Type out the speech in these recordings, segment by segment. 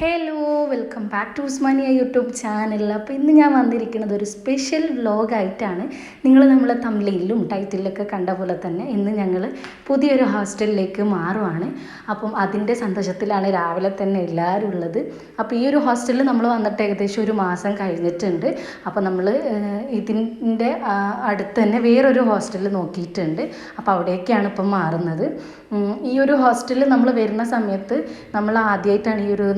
Hello. Welcome back to Usmania YouTube channel അപ്പോൾ ഇന്ന് ഞാൻ വന്നിരിക്കുന്നത് ഒരു സ്പെഷ്യൽ വ്ലോഗായിട്ടാണ് നിങ്ങൾ നമ്മളെ തമ്മിലും ടൈറ്റിലൊക്കെ കണ്ട പോലെ തന്നെ ഇന്ന് ഞങ്ങൾ പുതിയൊരു ഹോസ്റ്റലിലേക്ക് മാറുവാണ്. അപ്പം അതിന്റെ സന്തോഷത്തിലാണ് രാവിലെ തന്നെ എല്ലാവരും ഉള്ളത്. അപ്പോൾ ഈ ഒരു ഹോസ്റ്റലിൽ നമ്മൾ വന്നിട്ട് ഏകദേശം ഒരു മാസം കഴിഞ്ഞിട്ടുണ്ട്. അപ്പോൾ നമ്മൾ ഇതിന്റെ അടുത്ത് തന്നെ വേറൊരു ഹോസ്റ്റൽ നോക്കിയിട്ടുണ്ട്. അപ്പോൾ അവിടേക്കാണ് ഇപ്പം മാറുന്നത്. ഈ ഒരു ഹോസ്റ്റലിൽ നമ്മൾ വരുന്ന സമയത്ത് നമ്മൾ ആദ്യമായിട്ടാണ് ഈ ഒരു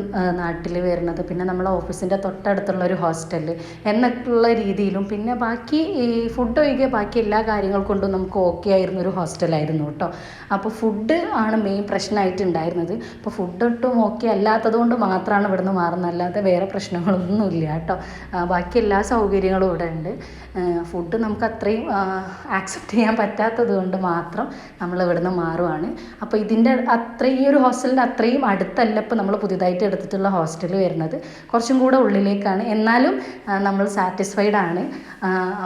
നാട്ടിൽ വരുന്നത്. പിന്നെ നമ്മളെ ഓഫീസിന്റെ തൊട്ടടുത്തുള്ള ഒരു ഹോസ്റ്റൽ എന്നൊക്കെയുള്ള രീതിയിലും പിന്നെ ബാക്കി ഈ ഫുഡ് ഒഴികെ ബാക്കി എല്ലാ കാര്യങ്ങൾ കൊണ്ടും നമുക്ക് ഓക്കെ ആയിരുന്ന ഒരു ഹോസ്റ്റലായിരുന്നു കേട്ടോ. അപ്പോൾ ഫുഡ് ആണ് മെയിൻ പ്രശ്നമായിട്ട് ഉണ്ടായിരുന്നത് അപ്പോൾ ഫുഡ് ഒട്ടും ഓക്കെ അല്ലാത്തത് കൊണ്ട് മാത്രമാണ് ഇവിടുന്ന് മാറുന്നത്. അല്ലാതെ വേറെ പ്രശ്നങ്ങളൊന്നുമില്ല കേട്ടോ. ബാക്കി എല്ലാ സൗകര്യങ്ങളും ഇവിടെ ഉണ്ട് ഫുഡ് നമുക്ക് അത്രയും ആക്സെപ്റ്റ് ചെയ്യാൻ പറ്റാത്തത് കൊണ്ട് മാത്രം നമ്മൾ ഇവിടുന്ന് മാറുവാണ്. അപ്പോൾ ഇതിന്റെ അത്ര ഈ ഒരു ഹോസ്റ്റലിന്റെ അത്രയും അടുത്തല്ല ഇപ്പോൾ നമ്മൾ പുതിയതായിട്ട് എടുത്തിട്ടുള്ള ഹോസ്റ്റൽ വരുന്നത് കുറച്ചും കൂടെ ഉള്ളിലേക്കാണ്. എന്നാലും നമ്മൾ സാറ്റിസ്ഫൈഡ് ആണ്.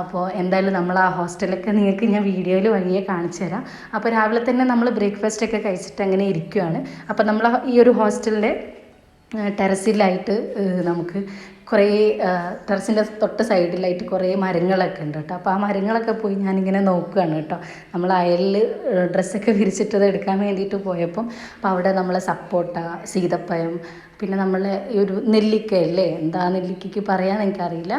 അപ്പോൾ എന്തായാലും നമ്മൾ ആ ഹോസ്റ്റലൊക്കെ നിങ്ങൾക്ക് ഞാൻ വീഡിയോയിൽ വഴിയെ കാണിച്ചു തരാം. അപ്പോൾ രാവിലെ തന്നെ നമ്മൾ ബ്രേക്ക്ഫാസ്റ്റ് ഒക്കെ കഴിച്ചിട്ട് അങ്ങനെ ഇരിക്കുകയാണ് അപ്പോൾ നമ്മൾ ഈ ഒരു ഹോസ്റ്റലിന്റെ ടെറസിലായിട്ട് നമുക്ക് കുറേ ടെറസിന്റെ തൊട്ട് സൈഡിലായിട്ട് കുറേ മരങ്ങളൊക്കെ ഉണ്ട് കേട്ടോ. അപ്പോൾ ആ മരങ്ങളൊക്കെ പോയി ഞാനിങ്ങനെ നോക്കുകയാണ് കേട്ടോ. നമ്മൾ അയലിൽ ഡ്രസ്സൊക്കെ വിരിച്ചിട്ടത് എടുക്കാൻ വേണ്ടിയിട്ട് പോയപ്പം അപ്പോൾ അവിടെ നമ്മളെ സപ്പോട്ട സീതപ്പഴം പിന്നെ നമ്മൾ ഈ ഒരു നെല്ലിക്ക അല്ലേ എന്താ നെല്ലിക്കയ്ക്ക് പറയാൻ എനിക്കറിയില്ല.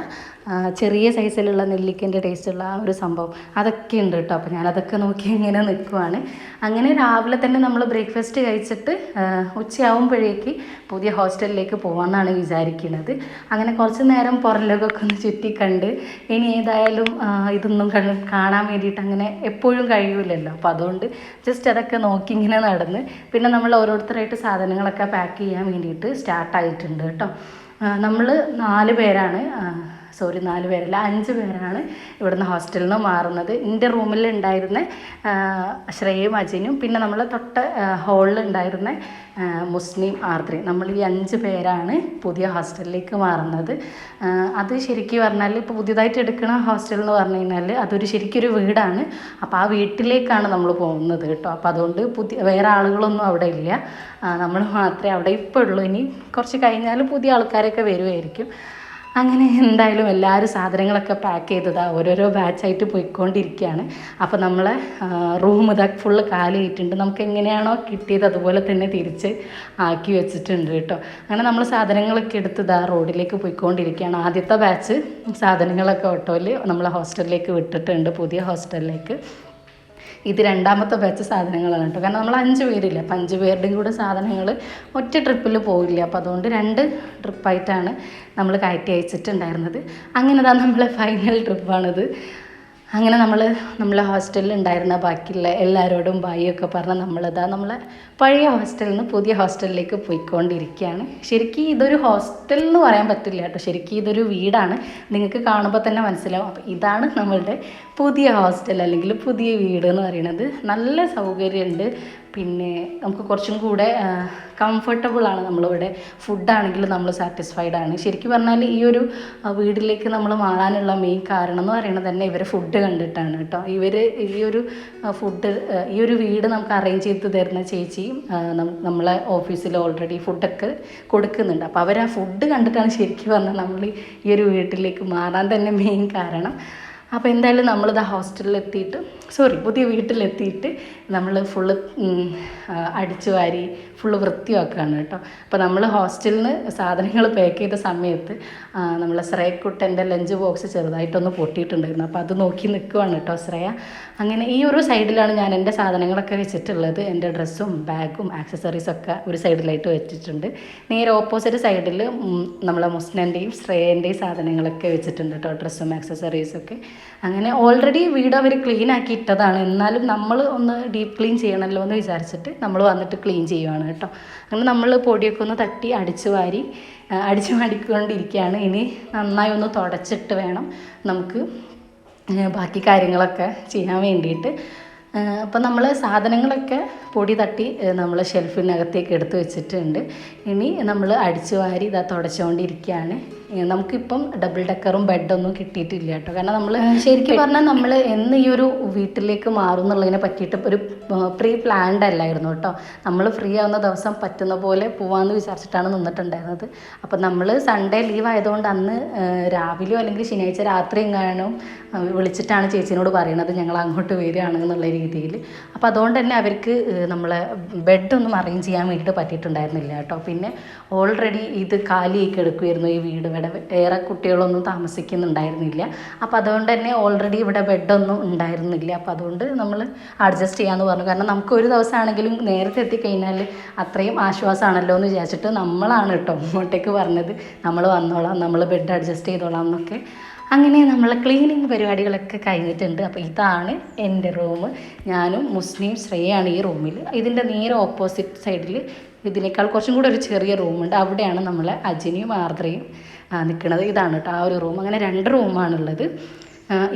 ചെറിയ സൈസിലുള്ള നെല്ലിക്കന്റെ ടേസ്റ്റുള്ള ആ ഒരു സംഭവം. അതൊക്കെ ഉണ്ട് കേട്ടോ. അപ്പോൾ ഞാനതൊക്കെ നോക്കി ഇങ്ങനെ നിൽക്കുവാണ്. അങ്ങനെ രാവിലെ തന്നെ നമ്മൾ ബ്രേക്ക്ഫാസ്റ്റ് കഴിച്ചിട്ട് ഉച്ചയാവുമ്പോഴേക്ക് പുതിയ ഹോസ്റ്റലിലേക്ക് പോകാമെന്നാണ് വിചാരിക്കുന്നത് അങ്ങനെ കുറച്ച് നേരം പുറലോകമൊക്കെ ഒന്ന് ചുറ്റി കണ്ട് ഇനി ഏതായാലും ഇതൊന്നും കാണാൻ വേണ്ടിയിട്ട് അങ്ങനെ എപ്പോഴും കഴിയൂലല്ലോ. അപ്പോൾ അതുകൊണ്ട് ജസ്റ്റ് അതൊക്കെ നോക്കി ഇങ്ങനെ നടന്ന് പിന്നെ നമ്മൾ ഓരോരുത്തരായിട്ട് സാധനങ്ങളൊക്കെ പാക്ക് ചെയ്യാൻ വേണ്ടിയിട്ട് സ്റ്റാർട്ടായിട്ടുണ്ട് കേട്ടോ. നമ്മൾ നാല് പേരാണ് സോറി നാല് പേരല്ല അഞ്ച് പേരാണ് ഇവിടുന്ന് ഹോസ്റ്റലിൽ നിന്ന് മാറുന്നത്. എന്റെ റൂമിൽ ഉണ്ടായിരുന്ന ശ്രേയും അജിനും. പിന്നെ നമ്മൾ തൊട്ട് ഹോളിൽ ഉണ്ടായിരുന്ന മുസ്ലിം ആർദ്രയും നമ്മൾ ഈ അഞ്ച് പേരാണ് പുതിയ ഹോസ്റ്റലിലേക്ക് മാറുന്നത്. അത് ശരിക്കും പറഞ്ഞാൽ ഇപ്പോൾ പുതിയതായിട്ട് എടുക്കുന്ന ഹോസ്റ്റൽ എന്ന് പറഞ്ഞു കഴിഞ്ഞാൽ അതൊരു ശരിക്കൊരു വീടാണ്. അപ്പോൾ ആ വീട്ടിലേക്കാണ് നമ്മൾ പോകുന്നത് കേട്ടോ. അപ്പോൾ അതുകൊണ്ട് പുതിയ വേറെ ആളുകളൊന്നും അവിടെ ഇല്ല. നമ്മൾ മാത്രമേ അവിടെ ഇപ്പോൾ ഉള്ളൂ. ഇനി കുറച്ച് കഴിഞ്ഞാൽ പുതിയ ആൾക്കാരൊക്കെ വരുമായിരിക്കും അങ്ങനെ എന്തായാലും എല്ലാവരും സാധനങ്ങളൊക്കെ പാക്ക് ചെയ്തതാ. ഓരോരോ ബാച്ചായിട്ട് പോയിക്കൊണ്ടിരിക്കുകയാണ് അപ്പോൾ നമ്മളെ റൂം ഇതാ ഫുള്ള് കാലിയിട്ടുണ്ട് നമുക്ക് എങ്ങനെയാണോ കിട്ടിയത് അതുപോലെ തന്നെ തിരിച്ച് ആക്കി വെച്ചിട്ടുണ്ട് കേട്ടോ. അങ്ങനെ നമ്മൾ സാധനങ്ങളൊക്കെ എടുത്ത് ഇതാ റോഡിലേക്ക് പോയിക്കൊണ്ടിരിക്കുകയാണ് ആദ്യത്തെ ബാച്ച് സാധനങ്ങളൊക്കെ ഓട്ടോയിൽ നമ്മളെ ഹോസ്റ്റലിലേക്ക് വിട്ടിട്ടുണ്ട് പുതിയ ഹോസ്റ്റലിലേക്ക് ഇത് രണ്ടാമത്തെ ബാച്ച് സാധനങ്ങളാണ് കേട്ടോ. കാരണം നമ്മൾ അഞ്ച് പേരില്ല അപ്പം അഞ്ച് പേരുടെയും കൂടെ സാധനങ്ങൾ ഒറ്റ ട്രിപ്പിൽ പോവില്ല. അപ്പോൾ അതുകൊണ്ട് രണ്ട് ട്രിപ്പായിട്ടാണ് നമ്മൾ കയറ്റി അയച്ചിട്ടുണ്ടായിരുന്നത്. അങ്ങനെ നമ്മളെ ഫൈനൽ ട്രിപ്പാണിത് അങ്ങനെ നമ്മൾ നമ്മളെ ഹോസ്റ്റലിൽ ഉണ്ടായിരുന്ന ബാക്കിയുള്ള എല്ലാവരോടും ബായിയൊക്കെ പറഞ്ഞ് നമ്മളിതാ നമ്മളെ പഴയ ഹോസ്റ്റലിൽ നിന്ന് പുതിയ ഹോസ്റ്റലിലേക്ക് പോയിക്കൊണ്ടിരിക്കുകയാണ്. ശരിക്കും ഇതൊരു ഹോസ്റ്റൽ എന്ന് പറയാൻ പറ്റില്ല കേട്ടോ. ശരിക്കും ഇതൊരു വീടാണ്. നിങ്ങൾക്ക് കാണുമ്പോൾ തന്നെ മനസ്സിലാവും. അപ്പോൾ ഇതാണ് നമ്മളുടെ പുതിയ ഹോസ്റ്റൽ അല്ലെങ്കിൽ പുതിയ വീട് എന്ന് പറയുന്നത്. നല്ല സൗകര്യമുണ്ട്. പിന്നെ നമുക്ക് കുറച്ചും കൂടെ കംഫർട്ടബിൾ ആണ് നമ്മളിവിടെ. ഫുഡാണെങ്കിലും നമ്മൾ സാറ്റിസ്ഫൈഡ് ആണ്. ശരിക്കും പറഞ്ഞാൽ ഈ ഒരു വീട്ടിലേക്ക് നമ്മൾ മാറാനുള്ള മെയിൻ കാരണം എന്ന് പറയുന്നത് തന്നെ ഇവരെ ഫുഡ് കണ്ടിട്ടാണ് കേട്ടോ. ഇവർ ഈ ഒരു ഫുഡ് ഈ ഒരു വീട് നമുക്ക് അറേഞ്ച് ചെയ്ത് തരുന്ന ചേച്ചിയും നമ്മളെ ഓഫീസിൽ ഓൾറെഡി ഫുഡൊക്കെ കൊടുക്കുന്നുണ്ട്. അപ്പോൾ അവർ ആ ഫുഡ് കണ്ടിട്ടാണ് ശരിക്കും പറഞ്ഞാൽ നമ്മൾ ഈ ഒരു വീട്ടിലേക്ക് മാറാൻ തന്നെ മെയിൻ കാരണം. അപ്പോൾ എന്തായാലും നമ്മളിത് ഹോസ്റ്റലിൽ എത്തിയിട്ട് സോറി പുതിയ വീട്ടിലെത്തിയിട്ട് നമ്മൾ ഫുള്ള് അടിച്ചു വാരി ഫുള്ള് വൃത്തിയാക്കുകയാണ് കേട്ടോ. അപ്പോൾ നമ്മൾ ഹോസ്റ്റലിൽ നിന്ന് സാധനങ്ങൾ പാക്ക് ചെയ്ത സമയത്ത് നമ്മളെ ശ്രേയക്കുട്ടന്റെ ലഞ്ച് ബോക്സ് ചെറുതായിട്ടൊന്ന് പൊട്ടിയിട്ടുണ്ടായിരുന്നു. അപ്പോൾ അത് നോക്കി നിൽക്കുവാണ് കേട്ടോ ശ്രേയ. അങ്ങനെ ഈ ഒരു സൈഡിലാണ് ഞാൻ എന്റെ സാധനങ്ങളൊക്കെ വെച്ചിട്ടുള്ളത്. എന്റെ ഡ്രസ്സും ബാഗും ആക്സസറീസൊക്കെ ഒരു സൈഡിലായിട്ട് വെച്ചിട്ടുണ്ട്. നേരെ ഓപ്പോസിറ്റ് സൈഡിൽ നമ്മളെ മുസ്നന്റെയും ശ്രേയന്റെയും സാധനങ്ങളൊക്കെ വെച്ചിട്ടുണ്ട് കേട്ടോ. ഡ്രസ്സും ആക്സസറീസൊക്കെ അങ്ങനെ ഓൾറെഡി വീട് അവർ ക്ലീൻ ആക്കി ഇട്ടതാണ്. എന്നാലും നമ്മൾ ഒന്ന് ഡീപ്പ് ക്ലീൻ ചെയ്യണമല്ലോ എന്ന് വിചാരിച്ചിട്ട് നമ്മൾ വന്നിട്ട് ക്ലീൻ ചെയ്യുവാണ് കേട്ടോ. അങ്ങനെ നമ്മൾ പൊടിയൊക്കെ ഒന്ന് തട്ടി അടിച്ചു വാരി അടിച്ചു മാടിക്കൊണ്ടിരിക്കുകയാണ് ഇനി നന്നായി ഒന്ന് തുടച്ചിട്ട് വേണം നമുക്ക് ബാക്കി കാര്യങ്ങളൊക്കെ ചെയ്യാൻ വേണ്ടിയിട്ട്. അപ്പോൾ നമ്മൾ സാധനങ്ങളൊക്കെ പൊടി തട്ടി നമ്മൾ ഷെൽഫിനകത്തേക്ക് എടുത്ത് വെച്ചിട്ടുണ്ട്. ഇനി നമ്മൾ അടിച്ചു വാരി ഇതാ തുടച്ചുകൊണ്ടിരിക്കുകയാണ് നമുക്കിപ്പം ഡബിൾ ഡെക്കറും ബെഡൊന്നും കിട്ടിയിട്ടില്ല കേട്ടോ. കാരണം നമ്മൾ ശരിക്കും പറഞ്ഞാൽ നമ്മൾ എന്ന് ഈ ഒരു വീട്ടിലേക്ക് മാറും എന്നുള്ളതിനെ പറ്റിയിട്ട് ഒരു പ്രീ പ്ലാൻഡ് അല്ലായിരുന്നു കേട്ടോ. നമ്മൾ ഫ്രീ ആവുന്ന ദിവസം പറ്റുന്ന പോലെ പോവാമെന്ന് വിചാരിച്ചിട്ടാണ് നിന്നിട്ടുണ്ടായിരുന്നത്. അപ്പം നമ്മൾ സൺഡേ ലീവ് ആയതുകൊണ്ട് അന്ന് രാവിലെ രാവിലെയോ അല്ലെങ്കിൽ ശനിയാഴ്ച രാത്രി എങ്ങാനും വിളിച്ചിട്ടാണ് ചേച്ചിനോട് പറയുന്നത് ഞങ്ങൾ അങ്ങോട്ട് വരികയാണ് എന്നുള്ള രീതിയിൽ. അപ്പോൾ അതുകൊണ്ട് തന്നെ അവർക്ക് നമ്മളെ ബെഡൊന്നും അറേഞ്ച് ചെയ്യാൻ വേണ്ടിയിട്ട് പറ്റിയിട്ടുണ്ടായിരുന്നില്ല കേട്ടോ. പിന്നെ ഓൾറെഡി ഇത് കാലിയായി കിടക്കുമായിരുന്നു ഈ വീട്. ഇവിടെ ഏറെ കുട്ടികളൊന്നും താമസിക്കുന്നുണ്ടായിരുന്നില്ല. അപ്പോൾ അതുകൊണ്ട് തന്നെ ഓൾറെഡി ഇവിടെ ബെഡൊന്നും ഉണ്ടായിരുന്നില്ല. അപ്പോൾ അതുകൊണ്ട് നമ്മൾ അഡ്ജസ്റ്റ് ചെയ്യാമെന്ന് പറഞ്ഞു. കാരണം നമുക്ക് ഒരു ദിവസമാണെങ്കിലും നേരത്തെ എത്തിക്കഴിഞ്ഞാൽ അത്രയും ആശ്വാസമാണല്ലോ എന്ന് വിചാരിച്ചിട്ട് നമ്മളാണ് കേട്ടോ ഇങ്ങോട്ടേക്ക് പറഞ്ഞത്. നമ്മൾ വന്നോളാം നമ്മൾ ബെഡ് അഡ്ജസ്റ്റ് ചെയ്തോളാം എന്നൊക്കെ. അങ്ങനെ നമ്മൾ ക്ലീനിങ് പരിപാടികളൊക്കെ കഴിഞ്ഞിട്ടുണ്ട്. അപ്പോൾ ഇതാണ് എന്റെ റൂം ഞാനും മുസ്ലിം ശ്രേയാണ് ഈ റൂമിൽ ഇതിന്റെ നേരെ ഓപ്പോസിറ്റ് സൈഡിൽ ഇതിനേക്കാൾ കുറച്ചും കൂടെ ഒരു ചെറിയ റൂമുണ്ട് അവിടെയാണ് നമ്മൾ അജിനിയും ആർദ്രയും നിൽക്കുന്നത് ഇതാണ് കേട്ടോ ആ ഒരു റൂം അങ്ങനെ രണ്ട് റൂമാണുള്ളത്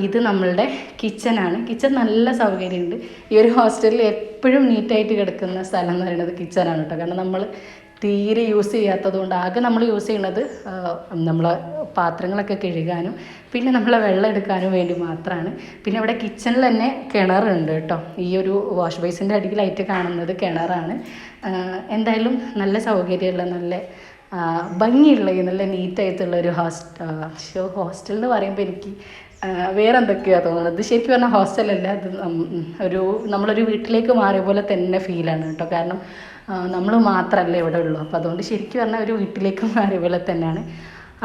ഇത് നമ്മളുടെ കിച്ചനാണ് കിച്ചൺ നല്ല സൗകര്യമുണ്ട്. ഈ ഒരു ഹോസ്റ്റലിൽ എപ്പോഴും നീറ്റായിട്ട് കിടക്കുന്ന സ്ഥലം എന്ന് പറയുന്നത് കിച്ചനാണ് കേട്ടോ. കാരണം നമ്മൾ തീരെ യൂസ് ചെയ്യാത്തത് കൊണ്ട് ആകെ നമ്മൾ യൂസ് ചെയ്യുന്നത് നമ്മൾ പാത്രങ്ങളൊക്കെ കഴുകാനും പിന്നെ നമ്മളെ വെള്ളം എടുക്കാനും വേണ്ടി മാത്രമാണ് പിന്നെ ഇവിടെ കിച്ചണിൽ തന്നെ കിണറുണ്ട് കേട്ടോ. ഈ ഒരു വാഷ് ബേസിന്റെ അടിയിലായിട്ട് കാണുന്നത് കിണറാണ്. എന്തായാലും നല്ല സൗകര്യമുള്ള നല്ല ഭംഗിയുള്ള നല്ല നീറ്റായിട്ടുള്ള ഒരു ഹോസ്റ്റ് ഹോസ്റ്റൽ എന്ന് പറയുമ്പോൾ എനിക്ക് ആ, വേറെ എന്തൊക്കെയാണ് തോന്നുന്നത്? ഇത് ശരിക്കും പറഞ്ഞാൽ ഹോസ്റ്റലല്ല നം- ഒരു നമ്മളൊരു വീട്ടിലേക്ക് മാറിയ പോലെ തന്നെ ഫീലാണ് കേട്ടോ. കാരണം നമ്മൾ മാത്രമല്ല ഇവിടെ ഉള്ളൂ. അപ്പോൾ അതുകൊണ്ട് ശരിക്കും പറഞ്ഞാൽ ഒരു വീട്ടിലേക്ക് മാറിയ പോലെ തന്നെയാണ്.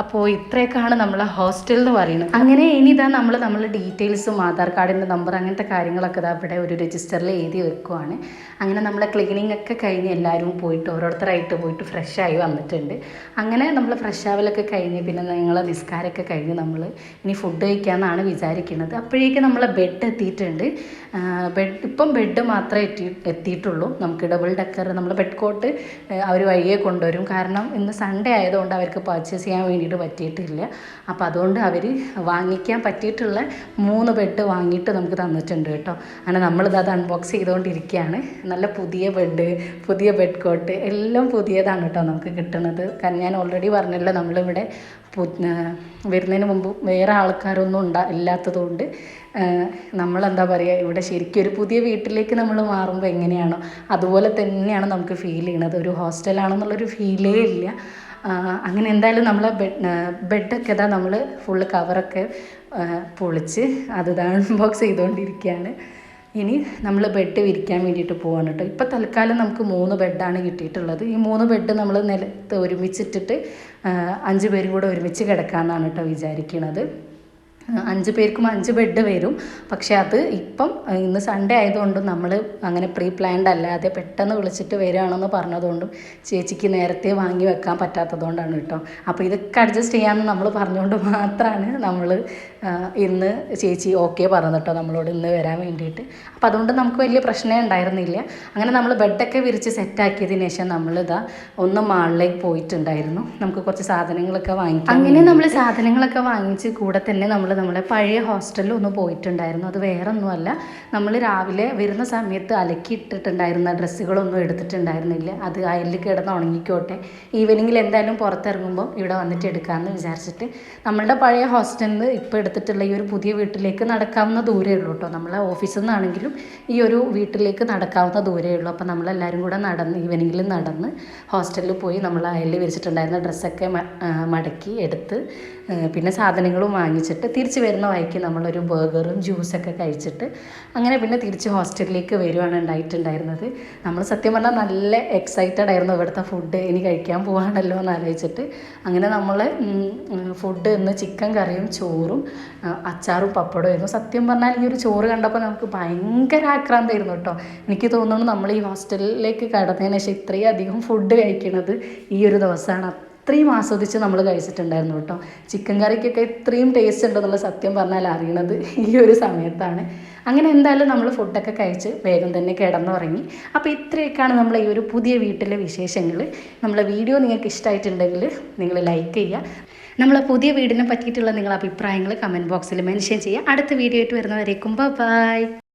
അപ്പോൾ ഇത്രയൊക്കെയാണ് നമ്മളെ ഹോസ്റ്റൽ എന്ന് പറയുന്നത്. അങ്ങനെ ഇനി ഇതാ നമ്മൾ നമ്മൾ ഡീറ്റെയിൽസും ആധാർ കാർഡിന്റെ നമ്പർ അങ്ങനത്തെ കാര്യങ്ങളൊക്കെ ഇതാ ഇവിടെ ഒരു രജിസ്റ്ററിൽ എഴുതി വെക്കുവാണ്. അങ്ങനെ നമ്മളെ ക്ലീനിങ് ഒക്കെ കഴിഞ്ഞ് എല്ലാവരും പോയിട്ട് ഓരോരുത്തരായിട്ട് പോയിട്ട് ഫ്രഷ് ആയി വന്നിട്ടുണ്ട്. അങ്ങനെ നമ്മൾ ഫ്രഷ് ആവലൊക്കെ കഴിഞ്ഞ് പിന്നെ ഞങ്ങൾ നിസ്കാരമൊക്കെ കഴിഞ്ഞ് നമ്മൾ ഇനി ഫുഡ് കഴിക്കാമെന്നാണ് വിചാരിക്കുന്നത്. അപ്പോഴേക്കും നമ്മളെ ബെഡ് എത്തിയിട്ടുണ്ട്. ബെഡ് ഇപ്പം ബെഡ് മാത്രമേ എത്തി എത്തിയിട്ടുള്ളൂ. നമുക്ക് ഡബിൾ ഡെക്കർ നമ്മൾ ബെഡ് കോട്ട് അവർ വഴിയെ കൊണ്ടുവരും. കാരണം ഇന്ന് സൺഡേ ആയതുകൊണ്ട് അവർക്ക് പർച്ചേസ് ചെയ്യാൻ വേണ്ടിയിട്ട് പറ്റിയിട്ടില്ല. അപ്പോൾ അതുകൊണ്ട് അവർ വാങ്ങിക്കാൻ പറ്റിയിട്ടുള്ള മൂന്ന് ബെഡ് വാങ്ങിയിട്ട് നമുക്ക് തന്നിട്ടുണ്ട് കേട്ടോ. അങ്ങനെ നമ്മളിത് അത് അൺബോക്സ് ചെയ്തുകൊണ്ടിരിക്കുകയാണ്. നല്ല പുതിയ ബെഡ് പുതിയ ബെഡ് കോട്ട് എല്ലാം പുതിയതാണ് കേട്ടോ നമുക്ക് കിട്ടുന്നത്. കാരണം ഞാൻ ഓൾറെഡി പറഞ്ഞല്ലോ നമ്മളിവിടെ വരുന്നതിന് മുമ്പ് വേറെ ആൾക്കാരൊന്നും ഉണ്ടാ ഇല്ലാത്തതുകൊണ്ട് നമ്മളെന്താ പറയുക ഇവിടെ ശരിക്കും ഒരു പുതിയ വീട്ടിലേക്ക് നമ്മൾ മാറുമ്പോൾ എങ്ങനെയാണോ അതുപോലെ തന്നെയാണ് നമുക്ക് ഫീൽ ചെയ്യണത്. ഒരു ഹോസ്റ്റലാണെന്നുള്ളൊരു ഫീലേ ഇല്ല. അങ്ങനെ എന്തായാലും നമ്മളെ ബെഡ് ബെഡൊക്കെ ഇതാ നമ്മൾ ഫുള്ള് കവറൊക്കെ പൊളിച്ച് അത് അൺബോക്സ് ചെയ്തുകൊണ്ടിരിക്കുകയാണ് ഇനി നമ്മൾ ബെഡ് വിരിക്കാൻ വേണ്ടിയിട്ട് പോവാണ് കേട്ടോ ഇപ്പോൾ തൽക്കാലം നമുക്ക് മൂന്ന് ബെഡാണ് കിട്ടിയിട്ടുള്ളത്. ഈ മൂന്ന് ബെഡ് നമ്മൾ നിലത്ത് ഒരുമിച്ചിട്ടിട്ട് അഞ്ച് പേരും കൂടെ ഒരുമിച്ച് കിടക്കാമെന്നാണ് കേട്ടോ വിചാരിക്കുന്നത് അഞ്ച് പേർക്കും അഞ്ച് ബെഡ് വരും. പക്ഷേ അത് ഇപ്പം ഇന്ന് സൺഡേ ആയതുകൊണ്ട് നമ്മൾ അങ്ങനെ പ്രീ പ്ലാൻഡ് അല്ലാതെ പെട്ടെന്ന് വിളിച്ചിട്ട് വരികയാണെന്ന് പറഞ്ഞതുകൊണ്ടും ചേച്ചിക്ക് നേരത്തെ വാങ്ങി വെക്കാൻ പറ്റാത്തതുകൊണ്ടാണ് കേട്ടോ. അപ്പോൾ ഇതൊക്കെ അഡ്ജസ്റ്റ് ചെയ്യാമെന്ന് നമ്മൾ പറഞ്ഞുകൊണ്ട് മാത്രമാണ് നമ്മൾ ഇന്ന് ചേച്ചി ഓക്കെ പറഞ്ഞു കേട്ടോ നമ്മളോട് ഇന്ന് വരാൻ വേണ്ടിയിട്ട്. അപ്പോൾ അതുകൊണ്ട് നമുക്ക് വലിയ പ്രശ്നമേ ഉണ്ടായിരുന്നില്ല. അങ്ങനെ നമ്മൾ ബെഡൊക്കെ വിരിച്ച് സെറ്റാക്കിയതിന് ശേഷം നമ്മളിതാ ഒന്ന് മാളിലേക്ക് പോയിട്ടുണ്ടായിരുന്നു. നമുക്ക് കുറച്ച് സാധനങ്ങളൊക്കെ വാങ്ങി അങ്ങനെ നമ്മൾ സാധനങ്ങളൊക്കെ വാങ്ങിച്ച് കൂടെ തന്നെ നമ്മൾ നമ്മളെ പഴയ ഹോസ്റ്റലിൽ ഒന്ന് പോയിട്ടുണ്ടായിരുന്നു. അത് വേറെ ഒന്നുമല്ല നമ്മൾ രാവിലെ വരുന്ന സമയത്ത് അലക്കി ഇട്ടിട്ടുണ്ടായിരുന്ന ഡ്രസ്സുകളൊന്നും എടുത്തിട്ടുണ്ടായിരുന്നില്ല. അത് അയലിൽ കിടന്ന് ഉണങ്ങിക്കോട്ടെ. ഈവനിങ്ങിൽ എന്തായാലും പുറത്തിറങ്ങുമ്പോൾ ഇവിടെ വന്നിട്ട് എടുക്കാമെന്ന് വിചാരിച്ചിട്ട് നമ്മളുടെ പഴയ ഹോസ്റ്റലിൽ നിന്ന് ഇപ്പോൾ എടുത്തിട്ടുള്ള ഈ ഒരു പുതിയ വീട്ടിലേക്ക് നടക്കാവുന്ന ദൂരമേ ഉള്ളൂ കേട്ടോ. നമ്മളെ ഓഫീസിൽ നിന്നാണെങ്കിലും ഈ ഒരു വീട്ടിലേക്ക് നടക്കാവുന്ന ദൂരമേ ഉള്ളൂ. അപ്പോൾ നമ്മളെല്ലാവരും കൂടെ നടന്ന് ഈവനിങ്ങിൽ നടന്ന് ഹോസ്റ്റലിൽ പോയി നമ്മൾ അയലിൽ വിരിച്ചിട്ടുണ്ടായിരുന്ന ഡ്രസ്സൊക്കെ മടക്കി എടുത്ത് പിന്നെ സാധനങ്ങളും വാങ്ങിച്ചിട്ട് തിരിച്ച് വരുന്ന വഴിക്ക് നമ്മളൊരു ബർഗറും ജ്യൂസൊക്കെ കഴിച്ചിട്ട് അങ്ങനെ പിന്നെ തിരിച്ച് ഹോസ്റ്റലിലേക്ക് വരുവാണ് ഉണ്ടായിട്ടുണ്ടായിരുന്നത്. നമ്മൾ സത്യം പറഞ്ഞാൽ നല്ല എക്സൈറ്റഡ് ആയിരുന്നു ഇവിടുത്തെ ഫുഡ് ഇനി കഴിക്കാൻ പോവാണല്ലോ എന്ന് ആലോചിച്ചിട്ട്. അങ്ങനെ നമ്മൾ ഫുഡ് ഇന്ന് ചിക്കൻ കറിയും ചോറും അച്ചാറും പപ്പടവും ആയിരുന്നു. സത്യം പറഞ്ഞാൽ ഈ ഒരു ചോറ് കണ്ടപ്പോൾ നമുക്ക് ഭയങ്കര ആക്രാന്തായിരുന്നു കേട്ടോ. എനിക്ക് തോന്നുന്നു നമ്മൾ ഈ ഹോസ്റ്റലിലേക്ക് കടന്നതിന് ശേഷം ഇത്രയും അധികം ഫുഡ് കഴിക്കുന്നത് ഈ ഒരു ദിവസമാണ്. അത്രയും ആസ്വദിച്ച് നമ്മൾ കഴിച്ചിട്ടുണ്ടായിരുന്നു കേട്ടോ. ചിക്കൻ കറിക്കൊക്കെ ഇത്രയും ടേസ്റ്റ് ഉണ്ടെന്നുള്ള സത്യം പറഞ്ഞാൽ അറിയണത് ഈ ഒരു സമയത്താണ്. അങ്ങനെ എന്തായാലും നമ്മൾ ഫുഡൊക്കെ കഴിച്ച് വേഗം തന്നെ കിടന്നുറങ്ങി. അപ്പോൾ ഇത്രയൊക്കെയാണ് നമ്മൾ ഈ ഒരു പുതിയ വീട്ടിലെ വിശേഷങ്ങൾ. നമ്മളെ വീഡിയോ നിങ്ങൾക്ക് ഇഷ്ടമായിട്ടുണ്ടെങ്കിൽ നിങ്ങൾ ലൈക്ക് ചെയ്യുക. നമ്മളെ പുതിയ വീടിനെ പറ്റിയിട്ടുള്ള നിങ്ങളുടെ അഭിപ്രായങ്ങൾ കമന്റ് ബോക്സിൽ മെൻഷൻ ചെയ്യുക അടുത്ത വീഡിയോ ആയിട്ട് വരുന്നവരേക്കും ബൈ